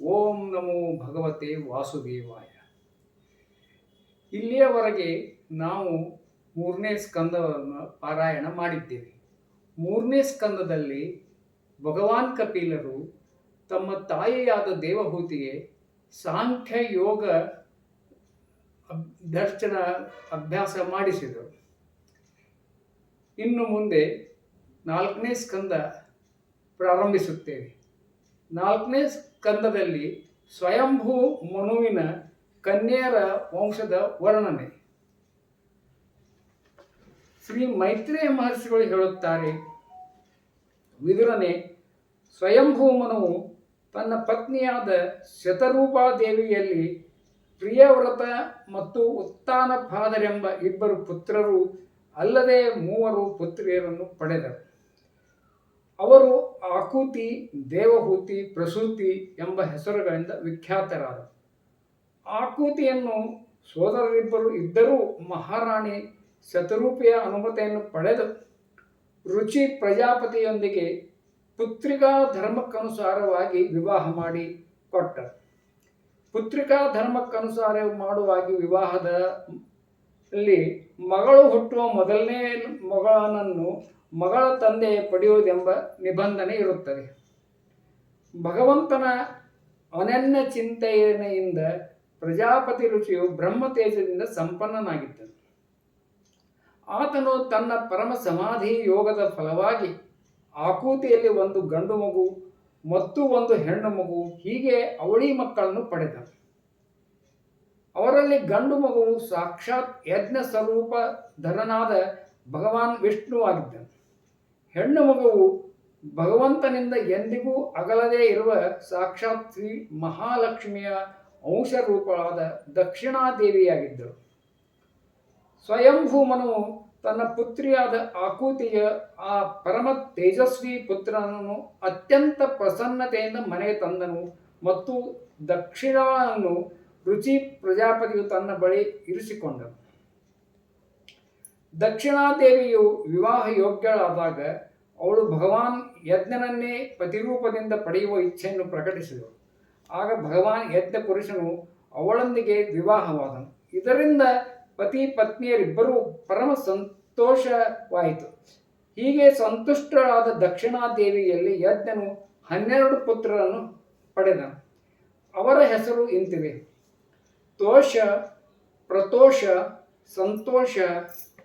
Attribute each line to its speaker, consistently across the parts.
Speaker 1: ಓಂ ನಮೋ ಭಗವತೆ ವಾಸುದೇವಾಯ. ಇಲ್ಲಿಯವರೆಗೆ ನಾವು ಮೂರನೇ ಸ್ಕಂದವನ್ನು ಪಾರಾಯಣ ಮಾಡಿದ್ದೇವೆ. ಮೂರನೇ ಸ್ಕಂದದಲ್ಲಿ ಭಗವಾನ್ ಕಪಿಲರು ತಮ್ಮ ತಾಯಿಯಾದ ದೇವಹೂತಿಗೆ ಸಾಂಖ್ಯ ಯೋಗ ದರ್ಶನ ಅಭ್ಯಾಸ ಮಾಡಿಸಿದರು. ಇನ್ನು ಮುಂದೆ ನಾಲ್ಕನೇ ಸ್ಕಂದ ಪ್ರಾರಂಭಿಸುತ್ತೇವೆ. ನಾಲ್ಕನೇ ಸ್ಕಂದದಲ್ಲಿ ಸ್ವಯಂಭೂ ಮನುವಿನ ಕನ್ಯರ ವಂಶದ ವರ್ಣನೆ. ಶ್ರೀ ಮೈತ್ರೇಯ ಮಹರ್ಷಿಗಳು ಹೇಳುತ್ತಾರೆ, ವಿದುರನೆ, ಸ್ವಯಂಭೂ ಮನುವು ತನ್ನ ಪತ್ನಿಯಾದ ಶತರೂಪಾದೇವಿಯಲ್ಲಿ ಪ್ರಿಯವ್ರತ ಮತ್ತು ಉತ್ತಾನಪಾದರೆಂಬ ಇಬ್ಬರು ಪುತ್ರರು ಅಲ್ಲದೆ ಮೂವರು ಪುತ್ರಿಯರನ್ನು ಪಡೆದರು. ಅವರು ಆಕೂತಿ, ದೇವಹೂತಿ, ಪ್ರಸೂತಿ ಎಂಬ ಹೆಸರುಗಳಿಂದ ವಿಖ್ಯಾತರಾದರು. ಆಕೂತಿಯನ್ನು ಸೋದರರಿಬ್ಬರು ಇದ್ದರೂ ಮಹಾರಾಣಿ ಶತರೂಪಿಯ ಅನುಮತಿಯನ್ನು ಪಡೆದು ರುಚಿ ಪ್ರಜಾಪತಿಯೊಂದಿಗೆ ಪುತ್ರಿಕಾ ಧರ್ಮಕ್ಕನುಸಾರವಾಗಿ ವಿವಾಹ ಮಾಡಿ ಕೊಟ್ಟರು. ಪುತ್ರಿಕಾ ಧರ್ಮಕ್ಕನುಸಾರ ಮಾಡುವಾಗಿ ವಿವಾಹದ ಅಲ್ಲಿ ಮಗಳು ಹುಟ್ಟುವ ಮೊದಲನೇ ಮಗಳನನ್ನು ಮಗಳ ತಂದೆ ಪಡೆಯುವುದೆಂಬ ನಿಬಂಧನೆ ಇರುತ್ತದೆ. ಭಗವಂತನ ಅನನ್ಯ ಚಿಂತನೆಯಿಂದ ಪ್ರಜಾಪತಿ ಋಷಿಯು ಬ್ರಹ್ಮ ತೇಜದಿಂದ ಸಂಪನ್ನನಾಗಿದ್ದನು. ಆತನು ತನ್ನ ಪರಮ ಸಮಾಧಿ ಯೋಗದ ಫಲವಾಗಿ ಆಕೂತಿಯಲ್ಲಿ ಒಂದು ಗಂಡು ಮಗು, ಮತ್ತು ಒಂದು ಹೆಣ್ಣು ಮಗು, ಹೀಗೆ ಅವಳಿ ಮಕ್ಕಳನ್ನು ಪಡೆದನು. ಅವರಲ್ಲಿ ಗಂಡು ಮಗುವು ಸಾಕ್ಷಾತ್ ಯಜ್ಞ ಸ್ವರೂಪ ಧರನಾದ ಭಗವಾನ್ ವಿಷ್ಣುವಾಗಿದ್ದನು ಹೆಣ್ಣು ಮಗುವು ಭಗವಂತನಿಂದ ಎಂದಿಗೂ ಅಗಲದೇ ಇರುವ ಸಾಕ್ಷಾತ್ ಶ್ರೀ ಮಹಾಲಕ್ಷ್ಮಿಯ ಅಂಶರೂಪಳಾದ ದಕ್ಷಿಣಾದೇವಿಯಾಗಿದ್ದಳು ಸ್ವಯಂಭೂಮನು ತನ್ನ ಪುತ್ರಿಯಾದ ಆಕೂತಿಯ ಆ ಪರಮ ತೇಜಸ್ವಿ ಪುತ್ರನನ್ನು ಅತ್ಯಂತ ಪ್ರಸನ್ನತೆಯಿಂದ ಮನೆಗೆ ತಂದನು ಮತ್ತು ದಕ್ಷಿಣವನ್ನು ರುಚಿ ಪ್ರಜಾಪತಿಯು ತನ್ನ ಬಳಿ ಇರಿಸಿಕೊಂಡನು. ದಕ್ಷಿಣಾದೇವಿಯು ವಿವಾಹ ಯೋಗ್ಯಳಾದಾಗ ಅವಳು ಭಗವಾನ್ ಯಜ್ಞನನ್ನೇ ಪತಿರೂಪದಿಂದ ಪಡೆಯುವ ಇಚ್ಛೆಯನ್ನು ಪ್ರಕಟಿಸಿದಳು. ಆಗ ಭಗವಾನ್ ಯಜ್ಞ ಪುರುಷನು ಅವಳೊಂದಿಗೆ ವಿವಾಹವಾದನು. ಇದರಿಂದ ಪತಿ ಪತ್ನಿಯರಿಬ್ಬರೂ ಪರಮ ಸಂತೋಷವಾಯಿತು. ಹೀಗೆ ಸಂತುಷ್ಟಳಾದ ದಕ್ಷಿಣಾದೇವಿಯಲ್ಲಿ ಯಜ್ಞನು ಹನ್ನೆರಡು ಪುತ್ರರನ್ನು ಪಡೆದನು. ಅವರ ಹೆಸರು ಇಂತಿವೆ ತೋಷ, ಪ್ರತೋಷ, ಸಂತೋಷ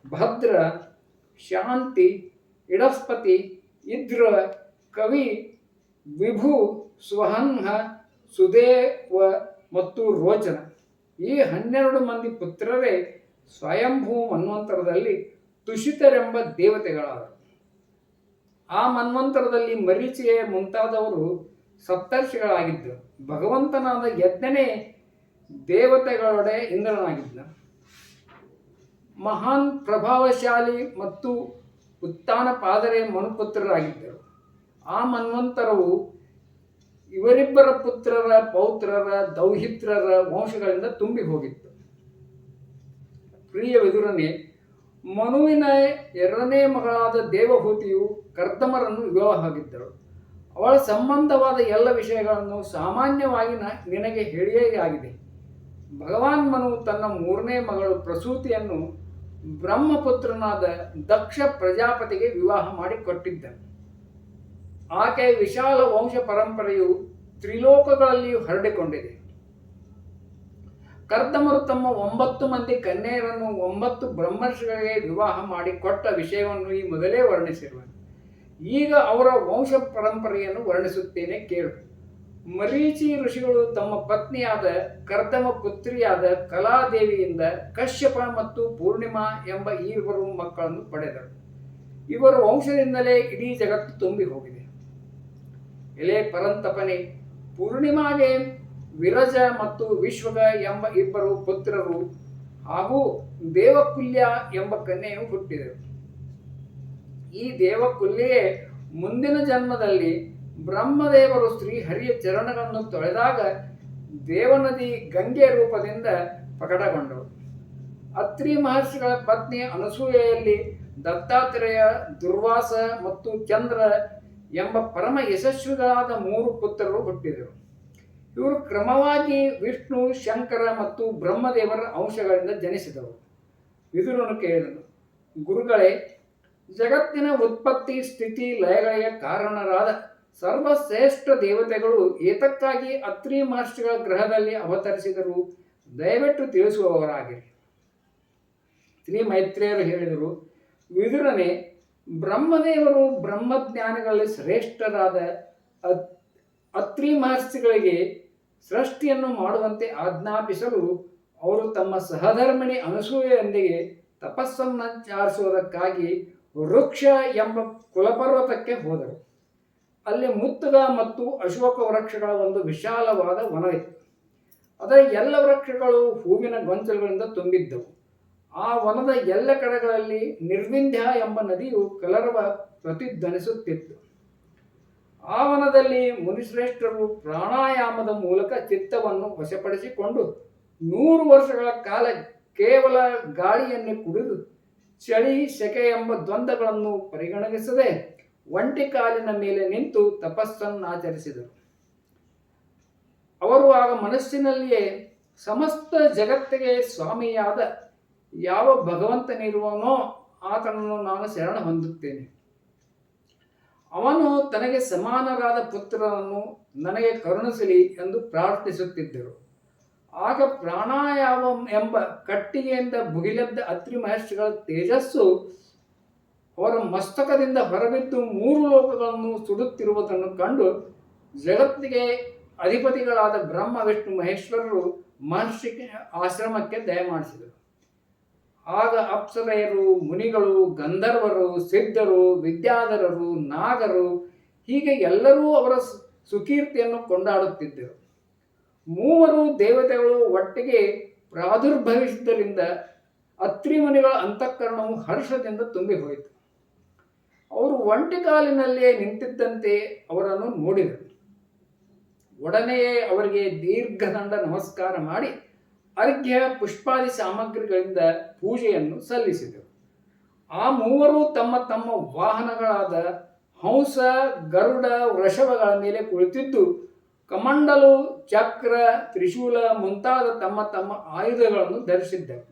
Speaker 1: ಭದ್ರ, ಶಾಂತಿ, ಇಡಸ್ಪತಿ, ಇದ್ರ, ಕವಿ, ವಿಭು, ಸ್ವಹನ್ಹ, ಸುದೇವ ಮತ್ತು ರೋಚನ. ಈ ಹನ್ನೆರಡು ಮಂದಿ ಪುತ್ರರೇ ಸ್ವಯಂಭೂ ಮನ್ವಂತರದಲ್ಲಿ ತುಷಿತರೆಂಬ ದೇವತೆಗಳಾದರು. ಆ ಮನ್ವಂತರದಲ್ಲಿ ಮರೀಚಿಯ ಮುಂತಾದವರು ಸಪ್ತರ್ಷಿಗಳಾಗಿದ್ದರು. ಭಗವಂತನಾದ ಯಜ್ಞನೇ ದೇವತೆಗಳೊಡೆ ಇಂದ್ರನಾಗಿದ್ದ. ಮಹಾನ್ ಪ್ರಭಾವಶಾಲಿ ಮತ್ತು ಉತ್ಥಾನ ಪಾದರೆ ಮನುಪುತ್ರರಾಗಿದ್ದರು. ಆ ಮನ್ವಂತರವು ಇವರಿಬ್ಬರ ಪುತ್ರರ, ಪೌತ್ರರ, ದೌಹಿತ್ರರ ವಂಶಗಳಿಂದ ತುಂಬಿ ಹೋಗಿತ್ತು. ಪ್ರಿಯ ವಿದುರನೇ, ಮನುವಿನ ಎರಡನೇ ಮಗಳಾದ ದೇವಭೂತಿಯು ಕರ್ದಮರನ್ನು ವಿವಾಹವಾಗಿದ್ದಳು ಅವಳ ಸಂಬಂಧವಾದ ಎಲ್ಲ ವಿಷಯಗಳನ್ನು ಸಾಮಾನ್ಯವಾಗಿ ನಿನಗೆ ಹೇಳಿಯೇ ಆಗಿದೆ. ಭಗವಾನ್ ಮನು ತನ್ನ ಮೂರನೇ ಮಗಳು ಪ್ರಸೂತಿಯನ್ನು ಬ್ರಹ್ಮಪುತ್ರನಾದ ದಕ್ಷ ಪ್ರಜಾಪತಿಗೆ ವಿವಾಹ ಮಾಡಿಕೊಟ್ಟಿದ್ದನು ಆಕೆಯ ವಿಶಾಲ ವಂಶ ಪರಂಪರೆಯು ತ್ರಿಲೋಕಗಳಲ್ಲಿಯೂ ಹರಡಿಕೊಂಡಿದೆ. ಕರ್ದಮರು ತಮ್ಮ ಒಂಬತ್ತು ಮಂದಿ ಕನ್ಯೆಯರನ್ನು ಒಂಬತ್ತು ಬ್ರಹ್ಮರ್ಷಿಗಳಿಗೆ ವಿವಾಹ ಮಾಡಿ ಕೊಟ್ಟ ವಿಷಯವನ್ನು ಈ ಮೊದಲೇ ವರ್ಣಿಸಿರುವ ಈಗ ಅವರ ವಂಶ ಪರಂಪರೆಯನ್ನು ವರ್ಣಿಸುತ್ತೇನೆ ಕೇಳು. ಮರೀಚಿ ಋಷಿಗಳು ತಮ್ಮ ಪತ್ನಿಯಾದ ಕರ್ದಮ ಪುತ್ರಿಯಾದ ಕಲಾದೇವಿಯಿಂದ ಕಶ್ಯಪ ಮತ್ತು ಪೂರ್ಣಿಮಾ ಎಂಬ ಈ ಇಬ್ಬರು ಮಕ್ಕಳನ್ನು ಪಡೆದರು. ಇವರ ವಂಶದಿಂದಲೇ ಇಡೀ ಜಗತ್ತು ತುಂಬಿ ಹೋಗಿದೆ. ಎಲೆ ಪರಂತಪನೆ, ಪೂರ್ಣಿಮಾಗೆ ವಿರಜ ಮತ್ತು ವಿಶ್ವಗ ಎಂಬ ಇಬ್ಬರು ಪುತ್ರರು ಹಾಗೂ ದೇವಕುಲ್ಯ ಎಂಬ ಕನ್ಯೆಯು ಹುಟ್ಟಿದರು. ಈ ದೇವಕುಲ್ಯೆ ಮುಂದಿನ ಜನ್ಮದಲ್ಲಿ ಬ್ರಹ್ಮದೇವರು ಶ್ರೀಹರಿಯ ಚರಣಗಳನ್ನು ತೊಳೆದಾಗ ದೇವನದಿ ಗಂಗೆ ರೂಪದಿಂದ ಪ್ರಕಟಗೊಂಡರು ಅತ್ರಿ ಮಹರ್ಷಿಗಳ ಪತ್ನಿ ಅನಸೂಯೆಯಲ್ಲಿ ದತ್ತಾತ್ರೇಯ, ದುರ್ವಾಸ ಮತ್ತು ಚಂದ್ರ ಎಂಬ ಪರಮ ಯಶಸ್ವಿಗಳಾದ ಮೂರು ಪುತ್ರರು ಹುಟ್ಟಿದರು. ಇವರು ಕ್ರಮವಾಗಿ ವಿಷ್ಣು, ಶಂಕರ ಮತ್ತು ಬ್ರಹ್ಮದೇವರ ಅಂಶಗಳಿಂದ ಜನಿಸಿದವು ವಿದುರನು ಕೇಳಿದನು, ಗುರುಗಳೇ, ಜಗತ್ತಿನ ಉತ್ಪತ್ತಿ ಸ್ಥಿತಿ ಲಯಗಳಿಗೆ ಕಾರಣರಾದ ಸರ್ವಶ್ರೇಷ್ಠ ದೇವತೆಗಳು ಏತಕ್ಕಾಗಿ ಅತ್ರಿ ಮಹರ್ಷಿಗಳ ಗ್ರಹದಲ್ಲಿ ಅವತರಿಸಿದರು? ದಯವಿಟ್ಟು ತಿಳಿಸುವವರಾಗಿರಿ. ಶ್ರೀ ಮೈತ್ರೇಯರು ಹೇಳಿದರು, ವಿದುರನೇ, ಬ್ರಹ್ಮದೇವರು ಬ್ರಹ್ಮಜ್ಞಾನಗಳಲ್ಲಿ ಶ್ರೇಷ್ಠರಾದ ಅತ್- ಅತ್ರಿ ಮಹರ್ಷಿಗಳಿಗೆ ಸೃಷ್ಟಿಯನ್ನು ಮಾಡುವಂತೆ ಆಜ್ಞಾಪಿಸಲು ಅವರು ತಮ್ಮ ಸಹಧರ್ಮಿಣಿ ಅನಸೂಯೆಯೊಂದಿಗೆ ತಪಸ್ಸನ್ನಾಚಾರಿಸುವುದಕ್ಕಾಗಿ ವೃಕ್ಷ ಎಂಬ ಕುಲಪರ್ವತಕ್ಕೆ ಹೋದರು. ಅಲ್ಲಿ ಮುತ್ತುಗ ಮತ್ತು ಅಶೋಕ ವೃಕ್ಷಗಳ ಒಂದು ವಿಶಾಲವಾದ ವನವಿತ್ತು ಅದರ ಎಲ್ಲ ವೃಕ್ಷಗಳು ಹೂವಿನ ಗೊಂಚಲುಗಳಿಂದ ತುಂಬಿದ್ದವು. ಆ ವನದ ಎಲ್ಲ ಕಡೆಗಳಲ್ಲಿ ನಿರ್ವಿಂಧ್ಯ ಎಂಬ ನದಿಯು ಕಲರವ ಪ್ರತಿಧ್ವನಿಸುತ್ತಿತ್ತು. ಆ ವನದಲ್ಲಿ ಮುನಿಶ್ರೇಷ್ಠರು ಪ್ರಾಣಾಯಾಮದ ಮೂಲಕ ಚಿತ್ತವನ್ನು ವಶಪಡಿಸಿಕೊಂಡು ನೂರು ವರ್ಷಗಳ ಕಾಲ ಕೇವಲ ಗಾಳಿಯನ್ನೇ ಕುಡಿದು ಚಳಿ, ಸೆಕೆ ಎಂಬ ದ್ವಂದ್ವಗಳನ್ನು ಪರಿಗಣಿಸದೆ ಒಂಟಿ ಕಾಲಿನ ಮೇಲೆ ನಿಂತು ತಪಸ್ಸನ್ನಾಚರಿಸಿದರು ಅವರು ಆಗ ಮನಸ್ಸಿನಲ್ಲಿಯೇ ಸಮಸ್ತ ಜಗತ್ತಿಗೆ ಸ್ವಾಮಿಯಾದ ಯಾವ ಭಗವಂತನಿರುವನೋ ಆತನನ್ನು ನಾನು ಶರಣ ಹೊಂದುತ್ತೇನೆ. ಅವನು ತನಗೆ ಸಮಾನರಾದ ಪುತ್ರನನ್ನು ನನಗೆ ಕರುಣಿಸಲಿ ಎಂದು ಪ್ರಾರ್ಥಿಸುತ್ತಿದ್ದರು. ಆಗ ಪ್ರಾಣಾಯಾಮ ಎಂಬ ಕಟ್ಟಿಗೆಯಿಂದ ಭುಗಿಲೆದ್ದ ಅತ್ರಿ ಮಹರ್ಷಿಗಳ ತೇಜಸ್ಸು ಅವರ ಮಸ್ತಕದಿಂದ ಹೊರಬಿದ್ದು ಮೂರು ಲೋಕಗಳನ್ನು ಸುಡುತ್ತಿರುವುದನ್ನು ಕಂಡು ಜಗತ್ತಿಗೆ ಅಧಿಪತಿಗಳಾದ ಬ್ರಹ್ಮ, ವಿಷ್ಣು, ಮಹೇಶ್ವರರು ಮಹರ್ಷಿಗೆ ಆಶ್ರಮಕ್ಕೆ ದಯಮಾಡಿಸಿದರು ಆಗ ಅಪ್ಸರೆಯರು, ಮುನಿಗಳು, ಗಂಧರ್ವರು, ಸಿದ್ಧರು, ವಿದ್ಯಾಧರರು, ನಾಗರು ಹೀಗೆ ಎಲ್ಲರೂ ಅವರ ಸುಕೀರ್ತಿಯನ್ನು ಕೊಂಡಾಡುತ್ತಿದ್ದರು. ಮೂವರು ದೇವತೆಗಳು ಒಟ್ಟಿಗೆ ಪ್ರಾದುರ್ಭವಿಸಿದ್ದರಿಂದ ಅತ್ರಿ ಮುನಿಗಳ ಅಂತಃಕರಣವು ಹರ್ಷದಿಂದ ತುಂಬಿ ಹೋಯಿತು ಅವರು ಒಂಟಿ ಕಾಲಿನಲ್ಲಿಯೇ ನಿಂತಿದ್ದಂತೆ ಅವರನ್ನು ನೋಡಿದರು. ಒಡನೆಯೇ ಅವರಿಗೆ ದೀರ್ಘದಂಡ ನಮಸ್ಕಾರ ಮಾಡಿ ಅರ್ಘ್ಯ ಪುಷ್ಪಾದಿ ಸಾಮಗ್ರಿಗಳಿಂದ ಪೂಜೆಯನ್ನು ಸಲ್ಲಿಸಿದರು. ಆ ಮೂವರು ತಮ್ಮ ತಮ್ಮ ವಾಹನಗಳಾದ ಹಂಸ, ಗರುಡ, ವೃಷಭಗಳ ಮೇಲೆ ಕುಳಿತಿದ್ದು ಕಮಂಡಲು, ಚಕ್ರ, ತ್ರಿಶೂಲ ಮುಂತಾದ ತಮ್ಮ ತಮ್ಮ ಆಯುಧಗಳನ್ನು ಧರಿಸಿದ್ದರು.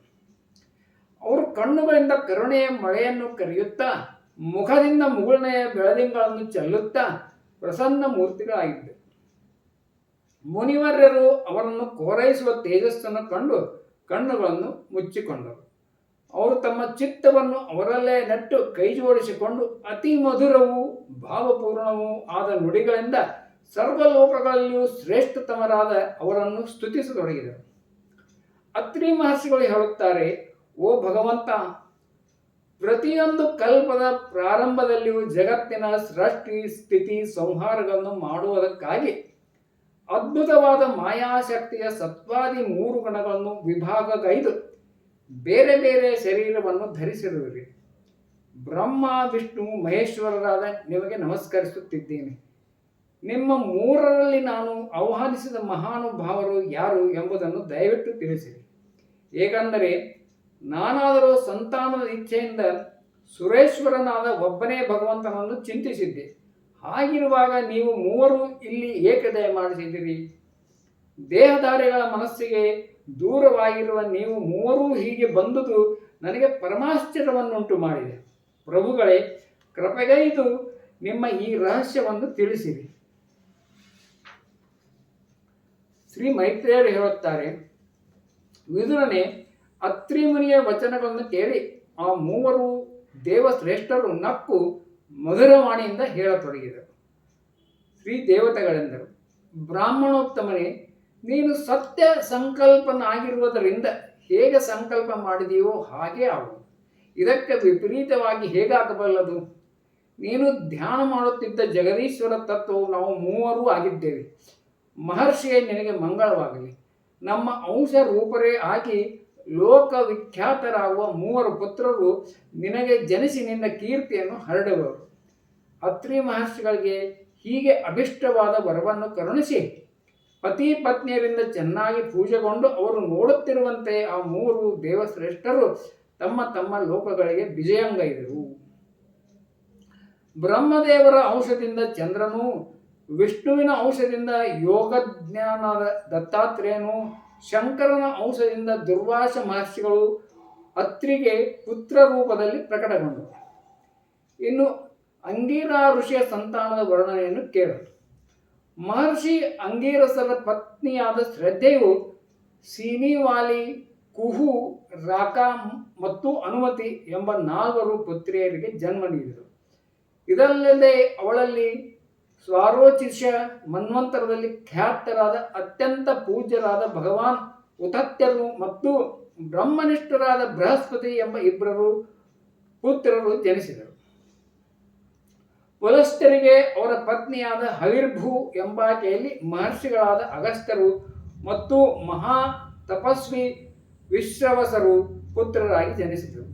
Speaker 1: ಅವರು ಕಣ್ಣುಗಳಿಂದ ಕರುಣೆಯ ಮಳೆಯನ್ನು ಕರೆಯುತ್ತಾ ಮುಖದಿಂದ ಮುಗುಳ್ನೆಯ ಬೆಳದಿಂಗಳನ್ನು ಚೆಲ್ಲುತ್ತಾ ಪ್ರಸನ್ನ ಮೂರ್ತಿಗಳಾಗಿದ್ದರು. ಮುನಿವರ್ಯರು ಅವರನ್ನು ಕೋರೈಸುವ ತೇಜಸ್ಸನ್ನು ಕಂಡು ಕಣ್ಣುಗಳನ್ನು ಮುಚ್ಚಿಕೊಂಡರು. ಅವರು ತಮ್ಮ ಚಿತ್ತವನ್ನು ಅವರಲ್ಲೇ ನೆಟ್ಟು ಕೈ ಜೋಡಿಸಿಕೊಂಡು ಅತಿ ಮಧುರವೂ ಭಾವಪೂರ್ಣವೂ ಆದ ನುಡಿಗಳಿಂದ ಸರ್ವಲೋಕಗಳಲ್ಲಿಯೂ ಶ್ರೇಷ್ಠತಮರಾದ ಅವರನ್ನು ಸ್ತುತಿಸತೊಡಗಿದರು. ಅತ್ರಿ ಮಹರ್ಷಿಗಳು ಹೇಳುತ್ತಾರೆ, ಓ ಭಗವಂತ ಪ್ರತಿಯೊಂದು ಕಲ್ಪದ ಪ್ರಾರಂಭದಲ್ಲಿಯೂ ಜಗತ್ತಿನ ಸೃಷ್ಟಿ, ಸ್ಥಿತಿ, ಸಂಹಾರಗಳನ್ನು ಮಾಡುವುದಕ್ಕಾಗಿ ಅದ್ಭುತವಾದ ಮಾಯಾಶಕ್ತಿಯ ಸತ್ವಾದಿ ಮೂರು ಗುಣಗಳನ್ನು ವಿಭಾಗಗೈದು ಬೇರೆ ಬೇರೆ ಶರೀರವನ್ನು ಧರಿಸಿರುವಿರಿ. ಬ್ರಹ್ಮ, ವಿಷ್ಣು, ಮಹೇಶ್ವರರಾದ ನಿಮಗೆ ನಮಸ್ಕರಿಸುತ್ತಿದ್ದೇನೆ. ನಿಮ್ಮ ಮೂರರಲ್ಲಿ ನಾನು ಆಹ್ವಾನಿಸಿದ ಮಹಾನುಭಾವರು ಯಾರು ಎಂಬುದನ್ನು ದಯವಿಟ್ಟು ತಿಳಿಸಿರಿ. ಏಕೆಂದರೆ ನಾನಾದರೂ ಸಂತಾನದ ಇಚ್ಛೆಯಿಂದ ಸುರೇಶ್ವರನಾದ ಒಬ್ಬನೇ ಭಗವಂತನನ್ನು ಚಿಂತಿಸಿದ್ದೆ. ಹಾಗಿರುವಾಗ ನೀವು ಮೂವರು ಇಲ್ಲಿ ಏಕದಯ ಮಾಡಿಸಿದ್ದೀರಿ? ದೇಹಧಾರಿಗಳ ಮನಸ್ಸಿಗೆ ದೂರವಾಗಿರುವ ನೀವು ಮೂವರೂ ಹೀಗೆ ಬಂದುದು ನನಗೆ ಪರಮಾಶ್ಚರ್ಯವನ್ನುಂಟು ಮಾಡಿದೆ. ಪ್ರಭುಗಳೇ, ಕೃಪೆಗೈದು ನಿಮ್ಮ ಈ ರಹಸ್ಯವನ್ನು ತಿಳಿಸಿರಿ. ಶ್ರೀ ಮೈತ್ರಿಯರು ಹೇಳುತ್ತಾರೆ, ವಿದುರನೇ ಅತ್ರಿ ಮುನಿಯ ವಚನಗಳನ್ನು ಕೇಳಿ ಆ ಮೂವರು ದೇವಶ್ರೇಷ್ಠರು ನಕ್ಕು ಮಧುರವಾಣಿಯಿಂದ ಹೇಳತೊಡಗಿದರು. ಶ್ರೀ ದೇವತೆಗಳೆಂದರು, ಬ್ರಾಹ್ಮಣೋತ್ತಮನೇ, ನೀನು ಸತ್ಯ ಸಂಕಲ್ಪನಾಗಿರುವುದರಿಂದ ಹೇಗೆ ಸಂಕಲ್ಪ ಮಾಡಿದೆಯೋ ಹಾಗೆ ಆಗುವುದು. ಇದಕ್ಕೆ ವಿಪರೀತವಾಗಿ ಹೇಗಾಗಬಲ್ಲದು? ನೀನು ಧ್ಯಾನ ಮಾಡುತ್ತಿದ್ದ ಜಗದೀಶ್ವರ ತತ್ವವು ನಾವು ಮೂವರೂ ಆಗಿದ್ದೇವೆ. ಮಹರ್ಷಿಯೇ ನಿನಗೆ ಮಂಗಳವಾಗಲಿ. ನಮ್ಮ ಅಂಶ ರೂಪರೇ ಆಗಿ ಲೋಕವಿಖ್ಯಾತರಾಗುವ ಮೂವರು ಪುತ್ರರು ನಿನಗೆ ಜನಿಸಿ ನಿನ್ನ ಕೀರ್ತಿಯನ್ನು ಹರಡುವರು. ಅತ್ರಿ ಮಹರ್ಷಿಗಳಿಗೆ ಹೀಗೆ ಅಭಿಷ್ಟವಾದ ವರವನ್ನು ಕರುಣಿಸಿ. ಪತಿ ಪತ್ನಿಯರಿಂದ ಚೆನ್ನಾಗಿ ಪೂಜೆಗೊಂಡು ಅವರು ನೋಡುತ್ತಿರುವಂತೆ ಆ ಮೂರು ದೇವಶ್ರೇಷ್ಠರು ತಮ್ಮ ತಮ್ಮ ಲೋಕಗಳಿಗೆ ವಿಜಯಂಗೈದರು. ಬ್ರಹ್ಮದೇವರ ಅಂಶದಿಂದ ಚಂದ್ರನು, ವಿಷ್ಣುವಿನ ಅಂಶದಿಂದ ಯೋಗಜ್ಞಾನದ ದತ್ತಾತ್ರೇಯನು ಶಂಕರನ ಅಂಶದಿಂದ ದುರ್ವಾಸ ಮಹರ್ಷಿಗಳು ಅತ್ರಿಗೆ ಪುತ್ರ ರೂಪದಲ್ಲಿ ಪ್ರಕಟಗೊಂಡರು. ಇನ್ನು ಅಂಗೀರಾ ಋಷಿಯ ಸಂತಾನದ ವರ್ಣನೆಯನ್ನು ಕೇಳರು ಮಹರ್ಷಿ ಅಂಗೀರಸರ ಪತ್ನಿಯಾದ ಶ್ರದ್ಧೆಯು ಸೀನಿವಾಲಿ, ಕುಹು, ರಾಕಾ ಮತ್ತು ಅನುಮತಿ ಎಂಬ ನಾಲ್ವರು ಪುತ್ರಿಯರಿಗೆ ಜನ್ಮ ನೀಡಿದರು. ಇದಲ್ಲದೆ ಅವಳಲ್ಲಿ ಸ್ವಾರೋಚಿಷ ಮನ್ವಂತರದಲ್ಲಿ ಖ್ಯಾತರಾದ ಅತ್ಯಂತ ಪೂಜ್ಯರಾದ ಭಗವಾನ್ ಉತತ್ಯರು ಮತ್ತು ಬ್ರಹ್ಮನಿಷ್ಠರಾದ ಬೃಹಸ್ಪತಿ ಎಂಬ ಇಬ್ಬರು ಪುತ್ರರು ಜನಿಸಿದರು. ವಲಸ್ಥರಿಗೆ ಅವರ ಪತ್ನಿಯಾದ ಹವಿರ್ಭೂ ಎಂಬಾಕೆಯಲ್ಲಿ ಮಹರ್ಷಿಗಳಾದ ಅಗಸ್ತ್ಯರು ಮತ್ತು ಮಹಾ ತಪಸ್ವಿ ವಿಶ್ರವಸರು ಪುತ್ರರಾಗಿ ಜನಿಸಿದರು.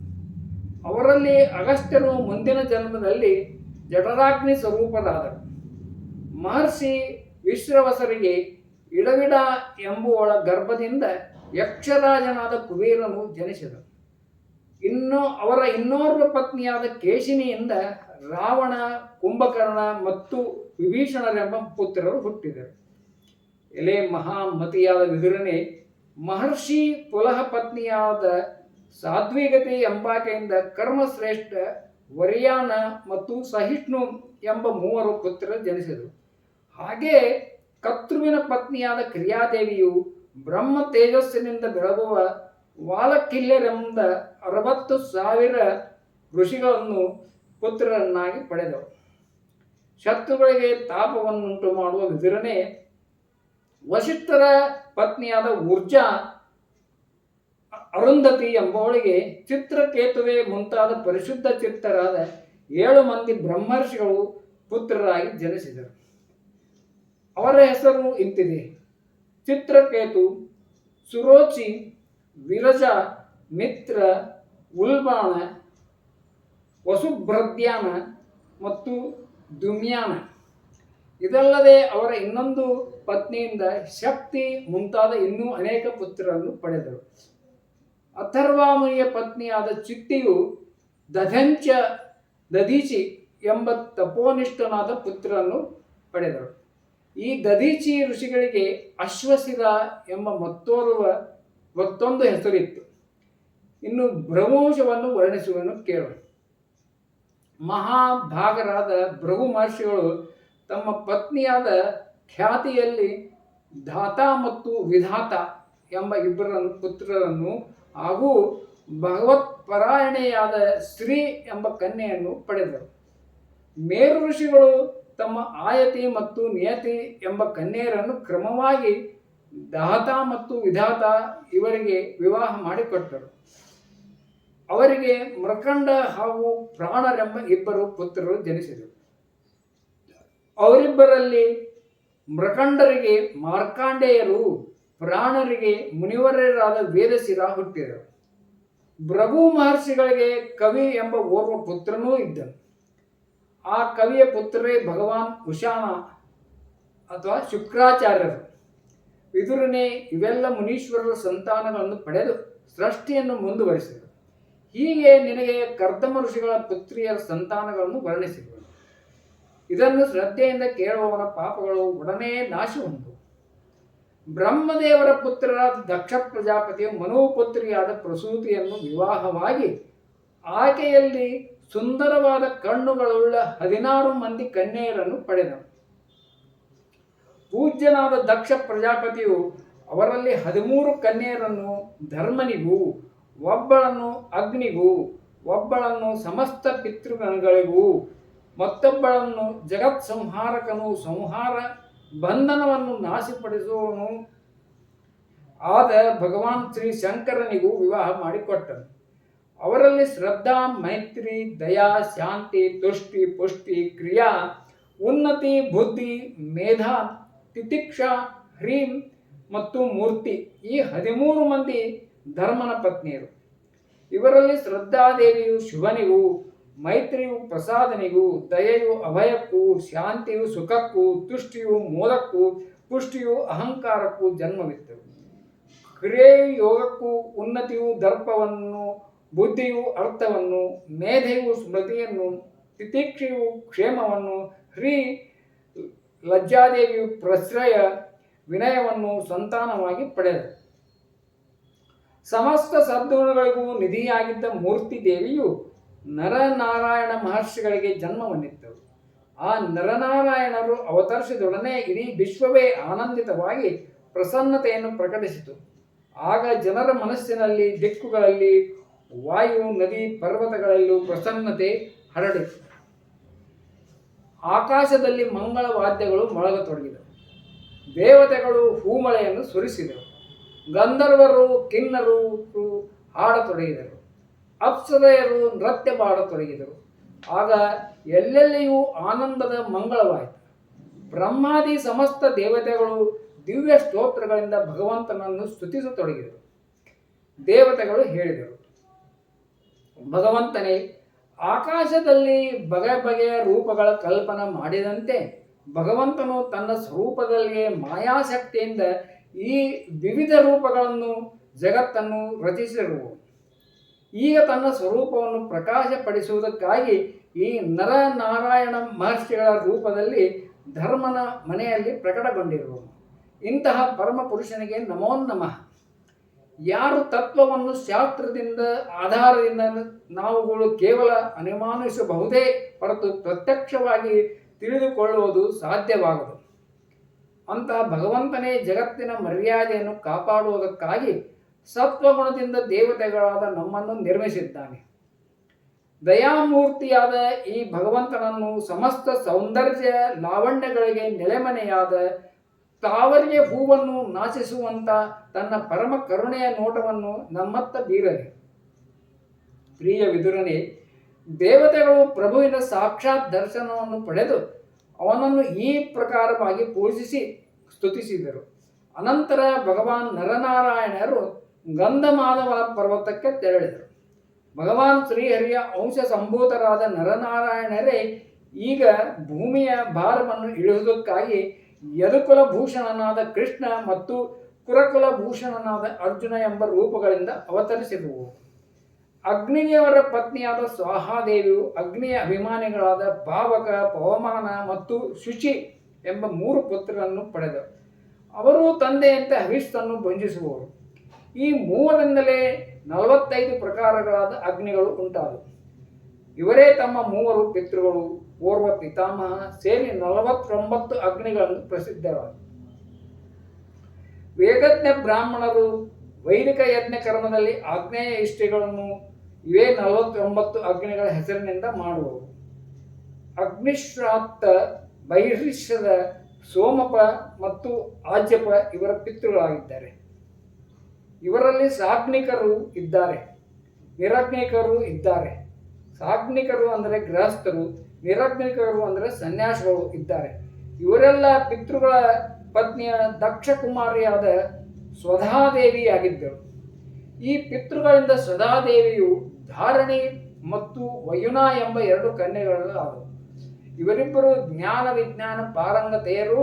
Speaker 1: ಅವರಲ್ಲಿ ಅಗಸ್ತ್ಯರು ಮುಂದಿನ ಜನ್ಮದಲ್ಲಿ ಜಠರಾಗ್ನಿ ಸ್ವರೂಪರಾದರು. ಮಹರ್ಷಿ ವಿಶ್ರವಸರಿಗೆ ಇಡವಿಡ ಎಂಬುವಳ ಗರ್ಭದಿಂದ ಯಕ್ಷರಾಜನಾದ ಕುಬೇರನು ಜನಿಸಿದನು. ಇನ್ನು ಅವರ ಇನ್ನೋರ್ವ ಪತ್ನಿಯಾದ ಕೇಶಿನಿಯಿಂದ ರಾವಣ, ಕುಂಭಕರ್ಣ ಮತ್ತು ವಿಭೀಷಣರೆಂಬ ಪುತ್ರರು ಹುಟ್ಟಿದರು. ಎಲೆ ಮಹಾಮತಿಯಾದ ವಿದುರನೆ, ಮಹರ್ಷಿ ಪುಲಹ ಪತ್ನಿಯಾದ ಸಾಧ್ವಿಗತಿ ಎಂಬಾಕೆಯಿಂದ ಕರ್ಮಶ್ರೇಷ್ಠ ವರಿಯಾನ ಮತ್ತು ಸಹಿಷ್ಣು ಎಂಬ ಮೂವರು ಪುತ್ರರು ಜನಿಸಿದರು. ಹಾಗೆ ಕರ್ತೃವಿನ ಪತ್ನಿಯಾದ ಕ್ರಿಯಾದೇವಿಯು ಬ್ರಹ್ಮ ತೇಜಸ್ಸಿನಿಂದ ಬೆಳಗುವ ವಾಲಕಿಲ್ಯರೆಂಬ ಅರವತ್ತು ಸಾವಿರ ಋಷಿಗಳನ್ನು ಪುತ್ರರನ್ನಾಗಿ ಪಡೆದವು ಶತ್ರುಗಳಿಗೆ ತಾಪವನ್ನುಂಟು ಮಾಡುವ ವಿದುರನೆ ವಶಿಷ್ಠರ ಪತ್ನಿಯಾದ ಊರ್ಜಾ ಅರುಂಧತಿ ಎಂಬವಳಿಗೆ ಚಿತ್ರಕೇತುವೆ ಮುಂತಾದ ಪರಿಶುದ್ಧ ಚಿತ್ತರಾದ ಏಳು ಮಂದಿ ಬ್ರಹ್ಮರ್ಷಿಗಳು ಪುತ್ರರಾಗಿ ಜನಿಸಿದರು. ಅವರ ಹೆಸರು ಇಂತಿದೆ. ಚಿತ್ರಕೇತು, ಸುರೋಚಿ, ವಿರಜ, ಮಿತ್ರ, ಉಲ್ಬಾಣ, ವಸುಭ್ರದ್ಯಾನ ಮತ್ತು ದುಮ್ಯಾನ. ಇದಲ್ಲದೆ ಅವರ ಇನ್ನೊಂದು ಪತ್ನಿಯಿಂದ ಶಕ್ತಿ ಮುಂತಾದ ಇನ್ನೂ ಅನೇಕ ಪುತ್ರರನ್ನು ಪಡೆದರು. ಅಥರ್ವಾಮುನಿಯ ಪತ್ನಿಯಾದ ಚಿಟ್ಟಿಯು ದಧಂಚ ದಧೀಚಿ ಎಂಬ ತಪೋನಿಷ್ಠನಾದ ಪುತ್ರರನ್ನು ಪಡೆದರು. ಈ ದದೀಚಿ ಋಷಿಗಳಿಗೆ ಅಶ್ವಸಿರ ಎಂಬ ಮತ್ತೋರ್ವ, ಮತ್ತೊಂದು ಹೆಸರಿತ್ತು. ಇನ್ನು ಭ್ರಮೋಷವನ್ನು ವರ್ಣಿಸುವನು ಕೇಳೋಣ ಮಹಾಭಾಗರಾದ ಭೃಗು ಮಹರ್ಷಿಗಳು ತಮ್ಮ ಪತ್ನಿಯಾದ ಖ್ಯಾತಿಯಲ್ಲಿ ಧಾತ ಮತ್ತು ವಿಧಾತ ಎಂಬ ಇಬ್ಬರನ್ನು, ಪುತ್ರರನ್ನು ಹಾಗೂ ಭಗವತ್ ಪರಾಯಣೆಯಾದ ಶ್ರೀ ಎಂಬ ಕನ್ಯೆಯನ್ನು ಪಡೆದರು. ಮೇರು ಋಷಿಗಳು ತಮ್ಮ ಆಯತಿ ಮತ್ತು ನಿಯತಿ ಎಂಬ ಕನ್ಯೆಯರನ್ನು ಕ್ರಮವಾಗಿ ದಾತ ಮತ್ತು ವಿಧಾತ ಇವರಿಗೆ ವಿವಾಹ ಮಾಡಿಕೊಟ್ಟರು. ಅವರಿಗೆ ಮೃಕಂಡ ಹಾಗೂ ಪ್ರಾಣರೆಂಬ ಇಬ್ಬರು ಪುತ್ರರು ಜನಿಸಿದರು. ಅವರಿಬ್ಬರಲ್ಲಿ ಮೃಕಂಡರಿಗೆ ಮಾರ್ಕಾಂಡೇಯರು, ಪ್ರಾಣರಿಗೆ ಮುನಿವರರಾದ ವೇದಶಿರ ಹುಟ್ಟಿದರು. ಭೃಗು ಮಹರ್ಷಿಗಳಿಗೆ ಕವಿ ಎಂಬ ಓರ್ವ ಪುತ್ರನೂ ಇದ್ದನು. ಆ ಕವಿಯ ಪುತ್ರರೇ ಭಗವಾನ್ ಉಷಾನ ಅಥವಾ ಶುಕ್ರಾಚಾರ್ಯರು. ವಿದುರನೇ ಇವೆಲ್ಲ ಮುನೀಶ್ವರರ ಸಂತಾನಗಳನ್ನು ಪಡೆದು ಸೃಷ್ಟಿಯನ್ನು ಮುಂದುವರಿಸಿದರು. ಹೀಗೆ ನಿನಗೆ ಕರ್ದಮ ಋಷಿಗಳ ಪುತ್ರಿಯರ ಸಂತಾನಗಳನ್ನು ವರ್ಣಿಸಿದರು ಇದನ್ನು ಶ್ರದ್ಧೆಯಿಂದ ಕೇಳುವವರ ಪಾಪಗಳು ಒಡನೆ ನಾಶವುಂಟು ಬ್ರಹ್ಮದೇವರ ಪುತ್ರರಾದ ದಕ್ಷ ಪ್ರಜಾಪತಿಯು ಮನೋಪುತ್ರಿಯಾದ ಪ್ರಸೂತಿಯನ್ನು ವಿವಾಹವಾಗಿ ಆಕೆಯಲ್ಲಿ ಸುಂದರವಾದ ಕಣ್ಣುಗಳುಳ್ಳ ಹದಿನಾರು ಮಂದಿ ಕನ್ಯೆಯರನ್ನು ಪಡೆದನು. ಪೂಜ್ಯನಾದ ದಕ್ಷ ಪ್ರಜಾಪತಿಯು ಅವರಲ್ಲಿ ಹದಿಮೂರು ಕನ್ಯೆಯರನ್ನು ಧರ್ಮನಿಗೂ, ಒಬ್ಬಳನ್ನು ಅಗ್ನಿಗೂ, ಒಬ್ಬಳನ್ನು ಸಮಸ್ತ ಪಿತೃಗಣಗಳಿಗೂ, ಮತ್ತೊಬ್ಬಳನ್ನು ಜಗತ್ ಸಂಹಾರಕನು ಸಂಹಾರ ಬಂಧನವನ್ನು ನಾಶಪಡಿಸುವನು ಆದ ಭಗವಾನ್ ಶ್ರೀ ಶಂಕರನಿಗೂ ವಿವಾಹ ಮಾಡಿಕೊಟ್ಟನು. ಅವರಲ್ಲಿ ಶ್ರದ್ಧಾ, ಮೈತ್ರಿ, ದಯಾ, ಶಾಂತಿ, ತುಷ್ಟಿ, ಪುಷ್ಟಿ, ಕ್ರಿಯಾ, ಉನ್ನತಿ, ಬುದ್ಧಿ, ಮೇಧಾ, ತಿತಿಕ್ಷ, ಹ್ರೀಂ ಮತ್ತು ಮೂರ್ತಿ ಈ ಹದಿಮೂರು ಮಂದಿ ಧರ್ಮನ ಪತ್ನಿಯರು. ಇವರಲ್ಲಿ ಶ್ರದ್ಧಾದೇವಿಯು ಶಿವನಿಗೂ, ಮೈತ್ರಿಯು ಪ್ರಸಾದನಿಗೂ, ದಯೆಯು ಅಭಯಕ್ಕೂ, ಶಾಂತಿಯು ಸುಖಕ್ಕೂ, ತುಷ್ಟಿಯು ಮೂಲಕ್ಕೂ ಪುಷ್ಟಿಯು ಅಹಂಕಾರಕ್ಕೂ ಜನ್ಮವಿತ್ತು. ಕ್ರಿಯೆಯು ಯೋಗಕ್ಕೂ, ಉನ್ನತಿಯು ದರ್ಪವನ್ನು ಬುದ್ಧಿಯು ಅರ್ಥವನ್ನು, ಮೇಧೆಯು ಸ್ಮೃತಿಯನ್ನು ತಿತಿಕ್ಷೆಯು ಕ್ಷೇಮವನ್ನು, ಹ್ರೀ ಲಜ್ಜಾದೇವಿಯು ಪ್ರಶ್ರಯ ವಿನಯವನ್ನು ಸಂತಾನವಾಗಿ ಪಡೆದರು ಸಮಸ್ತ ಸದ್ಗುಣಗಳಿಗೂ ನಿಧಿಯಾಗಿದ್ದ ಮೂರ್ತಿ ದೇವಿಯು ನರನಾರಾಯಣ ಮಹರ್ಷಿಗಳಿಗೆ ಜನ್ಮವನ್ನಿತ್ತರು ಆ ನರನಾರಾಯಣರು ಅವತರಿಸಿದೊಡನೆ ಇಡೀ ವಿಶ್ವವೇ ಆನಂದಿತವಾಗಿ ಪ್ರಸನ್ನತೆಯನ್ನು ಪ್ರಕಟಿಸಿತು. ಆಗ ಜನರ ಮನಸ್ಸಿನಲ್ಲಿ ದಿಕ್ಕುಗಳಲ್ಲಿ ವಾಯು, ನದಿ, ಪರ್ವತಗಳಲ್ಲೂ ಪ್ರಸನ್ನತೆ ಹರಡಿತು ಆಕಾಶದಲ್ಲಿ ಮಂಗಳ ವಾದ್ಯಗಳು ಮೊಳಗತೊಡಗಿದವು. ದೇವತೆಗಳು ಹೂಮಳೆಯನ್ನು ಸುರಿಸಿದರು ಗಂಧರ್ವರು ಕಿನ್ನರು ಹಾಡತೊಡಗಿದರು. ಅಪ್ಸರೆಯರು ನೃತ್ಯ ಮಾಡತೊಡಗಿದರು ಆಗ ಎಲ್ಲೆಲ್ಲಿಯೂ ಆನಂದದ ಮಂಗಳವಾಯಿತು. ಬ್ರಹ್ಮಾದಿ ಸಮಸ್ತ ದೇವತೆಗಳು ದಿವ್ಯ ಸ್ತೋತ್ರಗಳಿಂದ ಭಗವಂತನನ್ನು ಸ್ತುತಿಸತೊಡಗಿದರು. ದೇವತೆಗಳು ಹೇಳಿದರು ಭಗವಂತನೇ ಆಕಾಶದಲ್ಲಿ ಬಗೆ ಬಗೆಯ ರೂಪಗಳ ಕಲ್ಪನೆ ಮಾಡಿದಂತೆ ಭಗವಂತನು ತನ್ನ ಸ್ವರೂಪದಲ್ಲಿಯೇ ಮಾಯಾಶಕ್ತಿಯಿಂದ ಈ ವಿವಿಧ ರೂಪಗಳನ್ನು ಜಗತ್ತನ್ನು ರಚಿಸಿರುವು ಈಗ ತನ್ನ ಸ್ವರೂಪವನ್ನು ಪ್ರಕಾಶಪಡಿಸುವುದಕ್ಕಾಗಿ ಈ ನರನಾರಾಯಣ ಮಹರ್ಷಿಗಳ ರೂಪದಲ್ಲಿ ಧರ್ಮನ ಮನೆಯಲ್ಲಿ ಪ್ರಕಟಗೊಂಡಿರುವನು. ಇಂತಹ ಪರಮ ಪುರುಷನಿಗೆ ನಮೋ ನಮಃ. ಯಾರು ತತ್ವವನ್ನು ಶಾಸ್ತ್ರದಿಂದ ಆಧಾರದಿಂದ ನಾವುಗಳು ಕೇವಲ ಅನುಮಾನಿಸಬಹುದೇ ಹೊರತು ಪ್ರತ್ಯಕ್ಷವಾಗಿ ತಿಳಿದುಕೊಳ್ಳುವುದು ಸಾಧ್ಯವಾಗದು. ಅಂತಹ ಭಗವಂತನೇ ಜಗತ್ತಿನ ಮರ್ಯಾದೆಯನ್ನು ಕಾಪಾಡುವುದಕ್ಕಾಗಿ ಸತ್ವಗುಣದಿಂದ ದೇವತೆಗಳಾದ ನಮ್ಮನ್ನು ನಿರ್ಮಿಸಿದ್ದಾನೆ. ದಯಾಮೂರ್ತಿಯಾದ ಈ ಭಗವಂತನನ್ನು ಸಮಸ್ತ ಸೌಂದರ್ಯ ಲಾವಣ್ಯಗಳಿಗೆ ನೆಲೆಮನೆಯಾದ ತಾವರಿಗೆ ಹೂವನ್ನು ನಾಶಿಸುವಂಥ ತನ್ನ ಪರಮ ಕರುಣೆಯ ನೋಟವನ್ನು ನಮ್ಮತ್ತ ಬೀರಲಿ. ಪ್ರಿಯ ವಿದುರನೇ, ದೇವತೆಗಳು ಪ್ರಭುವಿನ ಸಾಕ್ಷಾತ್ ದರ್ಶನವನ್ನು ಪಡೆದು ಅವನನ್ನು ಈ ಪ್ರಕಾರವಾಗಿ ಪೂಜಿಸಿ ಸ್ತುತಿಸಿದರು. ಅನಂತರ ಭಗವಾನ್ ನರನಾರಾಯಣರು ಗಂಧಮಾಧವ ಪರ್ವತಕ್ಕೆ ತೆರಳಿದರು. ಭಗವಾನ್ ಶ್ರೀಹರಿಯ ಅಂಶ ಸಂಭೂತರಾದ ನರನಾರಾಯಣರೇ ಈಗ ಭೂಮಿಯ ಭಾರವನ್ನು ಇಳಿಸುವುದಕ್ಕಾಗಿ ಯದುಕುಲ ಭೂಷಣನಾದ ಕೃಷ್ಣ ಮತ್ತು ಕುರಕುಲ ಭೂಷಣನಾದ ಅರ್ಜುನ ಎಂಬ ರೂಪಗಳಿಂದ ಅವತರಿಸಿದವು. ಅಗ್ನಿಯವರ ಪತ್ನಿಯಾದ ಸ್ವಾಹಾದೇವಿಯು ಅಗ್ನಿಯ ಅಭಿಮಾನಿಗಳಾದ ಭಾವಕ, ಪವಮಾನ ಮತ್ತು ಶುಚಿ ಎಂಬ ಮೂರು ಪುತ್ರರನ್ನು ಪಡೆದರು ಅವರು ತಂದೆಯಂತೆ ಹವಿಸ್ತನ್ನು ಭಂಜಿಸುವವರು ಈ ಮೂವರಿಂದಲೇ ನಲವತ್ತೈದು ಪ್ರಕಾರಗಳಾದ ಅಗ್ನಿಗಳು ಉಂಟಾದವು. ಇವರೇ ತಮ್ಮ ಮೂವರು ಪಿತೃಗಳು, ಓರ್ವ ಪಿತಾಮಹ, ಸೇರಿ ನಲವತ್ತೊಂಬತ್ತು ಅಗ್ನಿಗಳನ್ನು ಪ್ರಸಿದ್ಧರಾದ ವೇದಜ್ಞ ಬ್ರಾಹ್ಮಣರು ವೈದಿಕ ಯಜ್ಞ ಕರ್ಮದಲ್ಲಿ ಆಗ್ನೇಯ ಇಷ್ಟಿಗಳನ್ನು ಇವೇ ನಲವತ್ತೊಂಬತ್ತು ಅಗ್ನಿಗಳ ಹೆಸರಿನಿಂದ ಮಾಡುವರು. ಅಗ್ನಿಶ್ರಾಪ್ತ ಬಹಿರ್ಷದ ಸೋಮಪ ಮತ್ತು ಆಜ್ಯಪ ಇವರ ಪಿತೃಗಳಾಗಿದ್ದಾರೆ. ಇವರಲ್ಲಿ ಸಾಗ್ನಿಕರು ಇದ್ದಾರೆ ನಿರಗ್ನಿಕರು ಇದ್ದಾರೆ. ಸಾಗ್ನಿಕರು ಅಂದರೆ ಗೃಹಸ್ಥರು ನಿರಗ್ನಿಕರು ಅಂದರೆ ಸನ್ಯಾಸಿಗಳು ಇದ್ದಾರೆ. ಇವರೆಲ್ಲ ಪಿತೃಗಳ ಪತ್ನಿಯ ದಕ್ಷ ಕುಮಾರಿಯಾದ ಸ್ವಧಾದೇವಿಯಾಗಿದ್ದರು. ಈ ಪಿತೃಗಳಿಂದ ಸ್ವಧಾದೇವಿಯು ಧಾರಣಿ ಮತ್ತು ವಯುನಾ ಎಂಬ ಎರಡು ಕನ್ಯೆಗಳಲ್ಲ ಆದವು ಇವರಿಬ್ಬರು ಜ್ಞಾನ ವಿಜ್ಞಾನ ಪಾರಂಗತೆಯರು,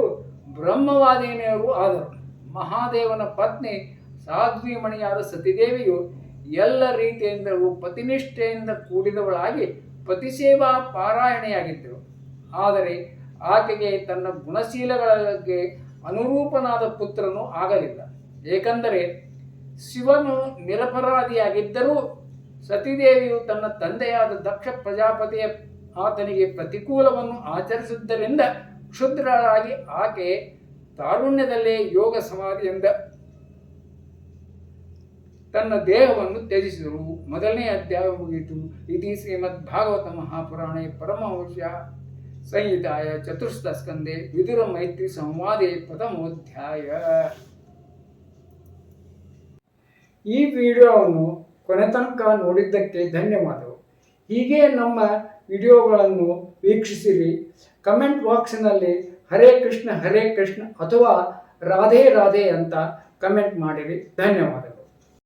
Speaker 1: ಬ್ರಹ್ಮವಾದಿನಿಯರು ಆದರು. ಮಹಾದೇವನ ಪತ್ನಿ ಸಾಧ್ವಿಮಣಿಯಾದ ಸತಿದೇವಿಯು ಎಲ್ಲ ರೀತಿಯಿಂದಲೂ ಪತಿನಿಷ್ಠೆಯಿಂದ ಕೂಡಿದವಳಾಗಿ ಪತಿಸೇವಾ ಪಾರಾಯಣೆಯಾಗಿದ್ದಳು. ಆದರೆ ಆಕೆಗೆ ತನ್ನ ಗುಣಶೀಲಗಳಿಗೆ ಅನುರೂಪನಾದ ಪುತ್ರನು ಆಗಲಿಲ್ಲ. ಏಕೆಂದರೆ ಶಿವನು ನಿರಪರಾಧಿಯಾಗಿದ್ದರೂ ಸತೀದೇವಿಯು ತನ್ನ ತಂದೆಯಾದ ದಕ್ಷ ಪ್ರಜಾಪತಿಯ ಆತನಿಗೆ ಪ್ರತಿಕೂಲವನ್ನು ಆಚರಿಸಿದ್ದರಿಂದ ಕ್ಷುದ್ರಳಾಗಿ ಆಕೆ ತಾರುಣ್ಯದಲ್ಲೇ ಯೋಗ ಸಮಾಧಿಯಿಂದ ತನ್ನ ದೇಹವನ್ನು ತ್ಯಜಿಸಿದರು. ಮೊದಲನೇ ಅಧ್ಯಾಯ ಮುಗಿಯಿತು. ಇತಿ ಶ್ರೀಮದ್ ಭಾಗವತ ಮಹಾಪುರಾಣೆ ಪರಮಹಂಶ ಸಂಹಿತಾಯ ಚತುರ್ಥ ಸ್ಕಂದೆ ವಿದುರ ಮೈತ್ರಿ ಸಂವಾದೆ ಪ್ರಥಮೋಧ್ಯಾಯ. ಈ ವಿಡಿಯೋವನ್ನು ಕೊನೆ ತನಕ ನೋಡಿದ್ದಕ್ಕೆ ಧನ್ಯವಾದಗಳು. ಹೀಗೆ ನಮ್ಮ ವಿಡಿಯೋಗಳನ್ನು ವೀಕ್ಷಿಸಿರಿ. ಕಮೆಂಟ್ ಬಾಕ್ಸ್ನಲ್ಲಿ ಹರೇ ಕೃಷ್ಣ ಹರೇ ಕೃಷ್ಣ ಅಥವಾ ರಾಧೇ ರಾಧೆ ಅಂತ ಕಮೆಂಟ್ ಮಾಡಿರಿ. ಧನ್ಯವಾದಗಳು.